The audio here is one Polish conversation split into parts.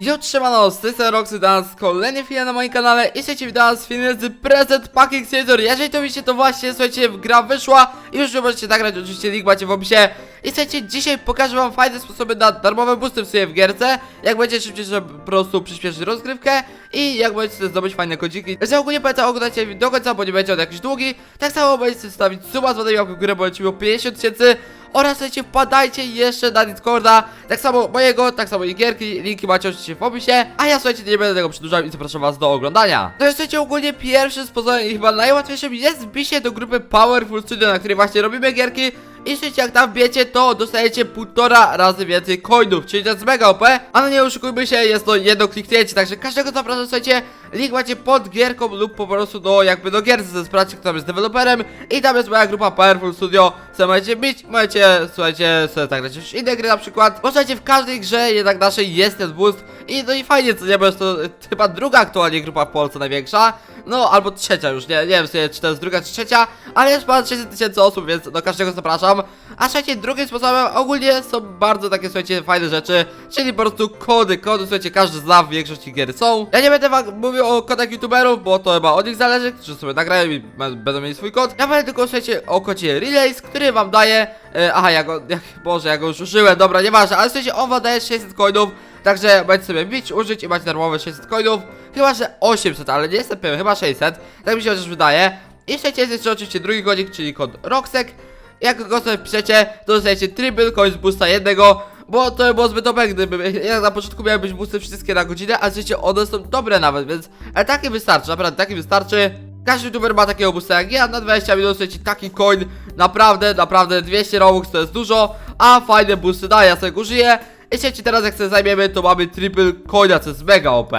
Yo, trzymano, z tej strony Roxy, kolejny film na moim kanale i słuchajcie, witam was film z Present Pack Accelerator Jeżeli to widzicie, to właśnie, słuchajcie, gra wyszła i już możecie nagrać, oczywiście link macie w opisie. I słuchajcie, dzisiaj pokażę wam fajne sposoby na darmowe boosty w sobie w gierce. Jak będzie szybciej, żeby po prostu przyspieszyć rozgrywkę i jak będziecie zdobyć fajne kodziki. Więc ja ogólnie polecam oglądać do końca, bo nie będzie on jakiś długi. Tak samo będziecie stawić suba z wodą w górę, bo lecimy o 50 tysięcy oraz słuchajcie, wpadajcie jeszcze na Discorda, tak samo mojego, tak samo gierki, linki macie oczywiście w opisie, a ja słuchajcie, nie będę tego przedłużał i zapraszam was do oglądania. No słuchajcie, ogólnie pierwszy sposobem i chyba najłatwiejszym jest wbicie do grupy Powerful Studio, na której właśnie robimy gierki. I słuchajcie, jak tam wbiecie, to dostajecie półtora razy więcej coinów, czyli to jest mega OP, a no nie oszukujmy się, jest to jedno kliknięcie, także każdego zapraszam, słuchajcie, link macie pod gierką lub po prostu do jakby do gierce, sprawdźcie kto tam jest deweloperem. I tam jest moja grupa Powerful Studio, co możecie bić, możecie, słuchajcie, sobie zagrać już inne gry na przykład, bo słuchajcie, w każdej grze jednak naszej jest ten boost. I no i fajnie, co nie, bo jest to chyba druga aktualnie grupa w Polsce największa, no albo trzecia już, nie, nie wiem czy to jest druga czy trzecia, ale jest ponad 600 tysięcy osób, więc do każdego zapraszam, a słuchajcie, drugim sposobem ogólnie są bardzo takie, słuchajcie, fajne rzeczy, czyli po prostu kody, kody, słuchajcie, każdy zna, w większości gier są, ja nie będę wam mówił o kodach youtuberów, bo to chyba od nich zależy, którzy sobie nagrają i będą mieli swój kod, ja będę tylko, słuchajcie, o kodzie Relays, który wam daje, e, aha, ja go, jak, boże, ja go już użyłem, dobra, nieważne, ale słuchajcie, on wam daje 600 coinów, Także będziecie sobie bić, użyć i macie darmowe 600 coinów Chyba, że 800, ale nie jestem pewien, chyba 600 Tak mi się chociaż wydaje I trzecie jest jeszcze oczywiście drugi kodzik, czyli kod ROXEK Jak go sobie wpiszecie, to dostajecie triple coin z boosta jednego bo to by było zbyt dobre, gdyby ja na początku miałem być boosty wszystkie na godzinę, a wiecie, one są dobre nawet, więc ale takie wystarczy, naprawdę takie wystarczy. Każdy youtuber ma takiego boosta jak ja, na 20 minut słuchajcie, taki coin, naprawdę, naprawdę 200 robux to jest dużo, a fajne boosty daje, ja sobie użyję. I słuchajcie, teraz jak sobie zajmiemy, to mamy triple coina, co jest mega OP.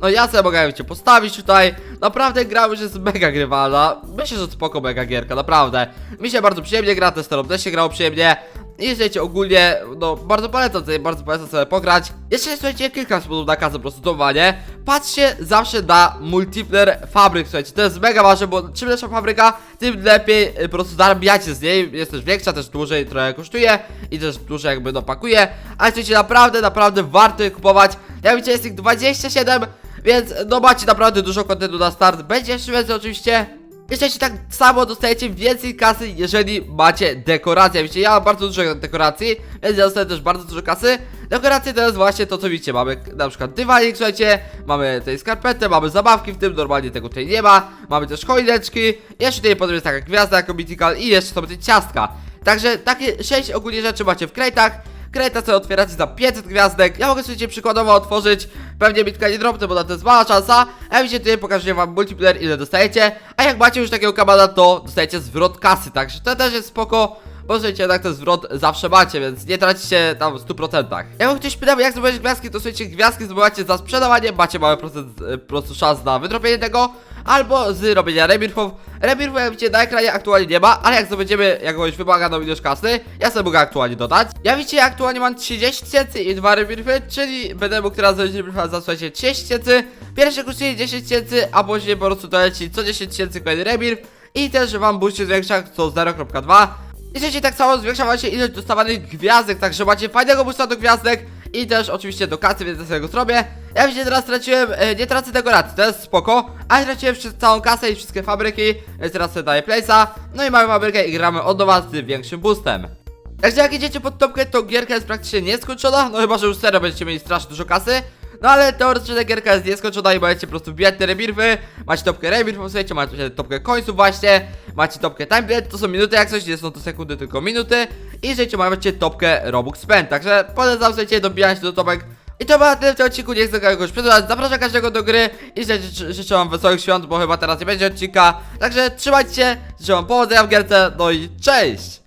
No ja sobie mogę cię postawić tutaj. Naprawdę gra już jest mega grywalna. Myślę, że spoko mega gierka, naprawdę. Mi się bardzo przyjemnie gra, testerом też się grało przyjemnie. I ogólnie, no bardzo polecam sobie, bardzo polecam sobie pograć. Jeszcze słuchajcie, kilka sposobów na kasę zdobywanie. Patrzcie zawsze na multiplayer fabryk, słuchajcie, to jest mega ważne, bo czym lepsza fabryka, tym lepiej y, po prostu zarabiacie z niej. Jest też większa, też dłużej trochę kosztuje i też dłużej jakby dopakuje. Ale słuchajcie, naprawdę, naprawdę warto je kupować. Jak widzicie, jest ich 27, więc no macie naprawdę dużo kontentu na start. Będzie jeszcze więcej oczywiście. Jeszcze tak samo dostajecie więcej kasy, jeżeli macie dekoracje. Wiecie, ja mam bardzo dużo dekoracji, więc ja dostaję też bardzo dużo kasy. Dekoracje to jest właśnie to, co widzicie. Mamy na przykład dywanik, słuchajcie, mamy tutaj skarpetę, mamy zabawki w tym, normalnie tego tutaj nie ma. Mamy też choineczki, jeszcze tutaj potem jest taka gwiazda jako mythical i jeszcze są te ciastka. Także takie 6 ogólnie rzeczy macie w krejtach. Kreta sobie otwieracie za 500 gwiazdek. Ja mogę sobie przykładowo otworzyć. Pewnie bitka nie dropnę, bo na to jest mała szansa. A ja widzicie tutaj pokażę wam multiplayer ile dostajecie. A jak macie już takiego kabana, to dostajecie zwrot kasy. Także to też jest spoko. Słuchajcie, jednak ten zwrot zawsze macie, więc nie tracicie tam w 100%. Jak ktoś pytał, jak zdobywać gwiazdki, to słuchajcie, gwiazdki zdobywacie za sprzedawanie, macie mały procent e, prostu szans na wydropienie tego, albo z robienia rebirthów. Rebirthów, jak widzicie, na ekranie aktualnie nie ma, ale jak zdobędziemy jakąś wymaganą ilość kasy, ja sobie mogę aktualnie dodać. Ja widzicie, aktualnie mam 30 tysięcy i dwa rebirthy, czyli będę mógł teraz zrobić rebirtha za, słuchajcie, 30 tysięcy. Pierwszy kosztuje 10 tysięcy, a później po prostu doleci co 10 tysięcy kolejny rebirth. I też wam booście zwiększa co 0.2 i słuchajcie, tak samo zwiększa macie ilość dostawanych gwiazdek, także macie fajnego boosta do gwiazdek i też oczywiście do kasy, więc ja sobie go zrobię. Ja widzicie, teraz straciłem, e, nie tracę dekoracji, to jest spoko, ale straciłem całą kasę i wszystkie fabryki, więc teraz sobie daję place'a, no i mamy fabrykę i gramy od nowa z większym boostem. Także jak idziecie pod topkę, to gierka jest praktycznie nieskończona, no chyba, że już serio będziecie mieli strasznie dużo kasy. No ale teoretycznie ta gierka jest nieskończona i będziecie po prostu wbijać te rebirfy. Macie topkę rebirfów, słuchajcie, macie topkę końców właśnie. Macie topkę time to są minuty jak coś, nie są to sekundy, tylko minuty. I słuchajcie, macie topkę robux spend Także polecam, słuchajcie, dobijać do topek. I to było tyle w tym odcinku, nie chcę kogoś przedłużać, zapraszam każdego do gry i życzę- życzę wam wesołych świąt, bo chyba teraz nie będzie odcinka. Także trzymajcie się, życzę wam powodzenia w gierce, no i cześć!